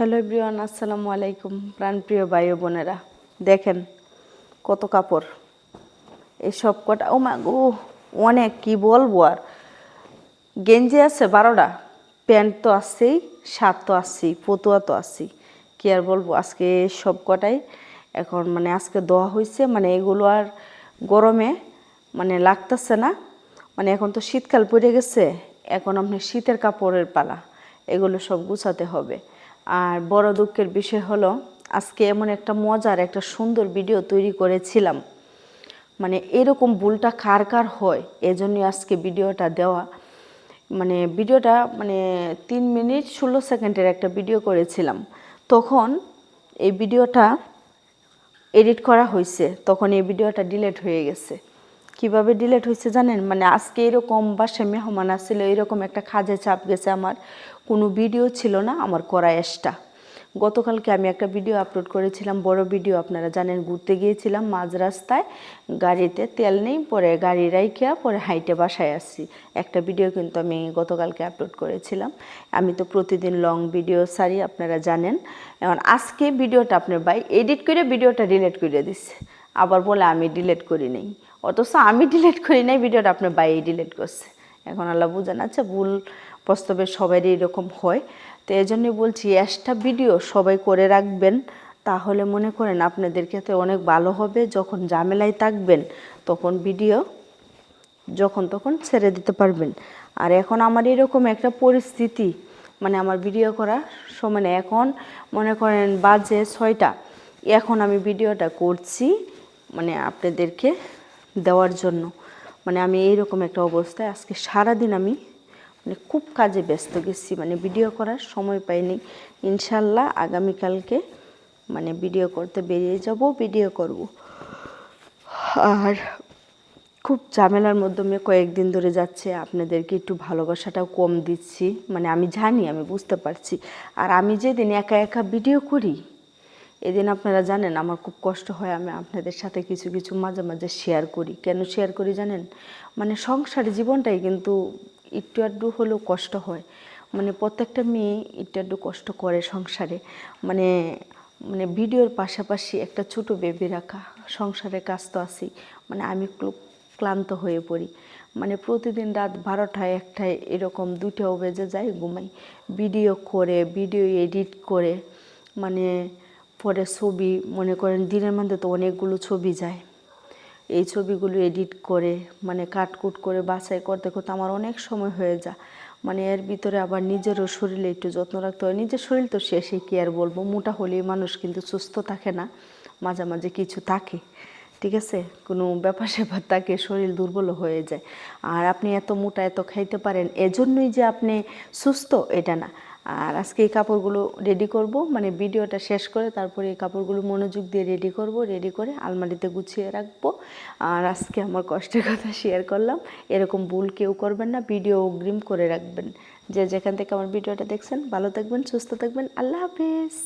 Hello everyone, আসসালামু আলাইকুম প্রাণপ্রিয় ভাই বোনেরা। দেখেন কত কাপড়। এই সব কটা, ও মা গো, অনেক কি বলব আর। গেঞ্জি আছে বারোটা, প্যান্ট তো আসছেই শার্ট তো আসছেই পতুয়া তো আসছেই কি আর বলব, আজকে সব কটাই এখন মানে আজকে দেওয়া হয়েছে মানে এগুলো আর গরমে মানে লাগতেছে না। মানে এখন তো শীতকাল পড়ে গেছে, এখন আপনার শীতের কাপড়ের পালা, এগুলো সব গুছাতে হবে। আর বড় দুঃখের বিষয় হলো, আজকে এমন একটা মজার, একটা সুন্দর ভিডিও তৈরি করেছিলাম। মানে এরকম ভুলটা কার কার হয়, এজন্যই আজকে ভিডিওটা দেওয়া। মানে ভিডিওটা মানে তিন মিনিট ষোলো সেকেন্ডের একটা ভিডিও করেছিলাম। তখন এই ভিডিওটা এডিট করা হয়েছে, তখন এই ভিডিওটা ডিলেট হয়ে গেছে। কীভাবে ডিলেট হয়েছে জানেন? মানে আজকে এরকম বাসায় মেহমান আসছিল, এরকম একটা কাজে চাপ গেছে আমার। কোনো ভিডিও ছিল না আমার করা এসটা। গতকালকে আমি একটা ভিডিও আপলোড করেছিলাম, বড় ভিডিও আপনারা জানেন, ঘুরতে গিয়েছিলাম মাঝ রাস্তায়। গাড়িতে তেল নেই, পরে গাড়ি রাইখিয়া পরে হাইটে বাসায় আসছি। একটা ভিডিও কিন্তু আমি গতকালকে আপলোড করেছিলাম। আমি তো প্রতিদিন লং ভিডিও সারি আপনারা জানেন। এখন আজকে ভিডিওটা আপনার ভাই এডিট করে ভিডিওটা ডিলেট করে দিচ্ছে আবার বলে আমি ডিলেট করি নেই। অথচ আমি ডিলিট করি নাই, ভিডিওটা আপনার ভাই ডিলিট করছে। এখন আল্লাহ বুঝেন আচ্ছা ভুল প্রস্তাবে সবারই এরকম হয়। তো এই জন্যই বলছি, একটা ভিডিও সবাই করে রাখবেন, তাহলে মনে করেন আপনাদের ক্ষেত্রে অনেক ভালো হবে। যখন ঝামেলায় থাকবেন, তখন ভিডিও যখন তখন ছেড়ে দিতে পারবেন। আর এখন আমার এরকম একটা পরিস্থিতি মানে আমার ভিডিও করা সময় এখন মনে করেন বাজে ছয়টা। এখন আমি ভিডিওটা করছি মানে আপনাদেরকে দেওয়ার জন্য। মানে আমি এইরকম একটা অবস্থায় আজকে সারাদিন আমি মানে খুব কাজে ব্যস্ত গেছি। মানে ভিডিও করার সময় পাইনি। ইনশাল্লাহ আগামীকালকে মানে ভিডিও করতে বেরিয়ে যাব ভিডিও করব। আর খুব ঝামেলার মাধ্যমে কয়েকদিন ধরে যাচ্ছে। আপনাদেরকে একটু ভালোবাসাটাও কম দিচ্ছি। মানে আমি জানি, আমি বুঝতে পারছি। আর আমি যেদিন একা একা ভিডিও করি এদিন আপনারা জানেন, আমার খুব কষ্ট হয় আমি আপনাদের সাথে কিছু কিছু মাঝে মাঝে শেয়ার করি। কেন শেয়ার করি জানেন? মানে সংসার জীবনটাই কিন্তু একটু আধটু হলেও কষ্ট হয়। মানে প্রত্যেকটা মেয়ে একটু আধটু কষ্ট করে সংসারে। মানে মানে ভিডিওর পাশাপাশি একটা ছোট বেবি রাখা, সংসারের কাজ তো আছেই। মানে আমি ক্লান্ত হয়ে পড়ি। মানে প্রতিদিন রাত বারোটায়, একটায় এরকম দুটাও বেজে যায় ঘুমাই। ভিডিও করে, ভিডিও এডিট করে মানে পরে ছবি, মনে করেন দিনের মধ্যে তো অনেকগুলো ছবি যায়। এই ছবিগুলো এডিট করে মানে কাটকুট করে বাছাই করতে করতে আমার অনেক সময় হয়ে যায়। মানে এর ভিতরে আবার নিজেরও শরীরে একটু যত্ন রাখতে হয়। নিজের শরীর তো শেষে কি আর বলব? মোটা হলেই মানুষ কিন্তু সুস্থ থাকে না, মাঝে মাঝে কিছু থাকে, ঠিক আছে? কোনো ব্যাপার স্যাপার থাকে, শরীর দুর্বল হয়ে যায়। আর আপনি এত মোটা এত খাইতে পারেন, এজন্যই যে আপনি সুস্থ, এটা না। আর আজকে এই কাপড়গুলো রেডি করব। মানে ভিডিওটা শেষ করে তারপরে এই কাপড়গুলো মনোযোগ দিয়ে রেডি করব। রেডি করে আলমারিতে গুছিয়ে রাখব। আর আজকে আমার কষ্টের কথা শেয়ার করলাম। এরকম ভুল কেউ করবেন না ভিডিও অগ্রিম করে রাখবেন। যে যেখান থেকে আমার ভিডিওটা দেখছেন, ভালো থাকবেন, সুস্থ থাকবেন। আল্লাহ হাফিজ।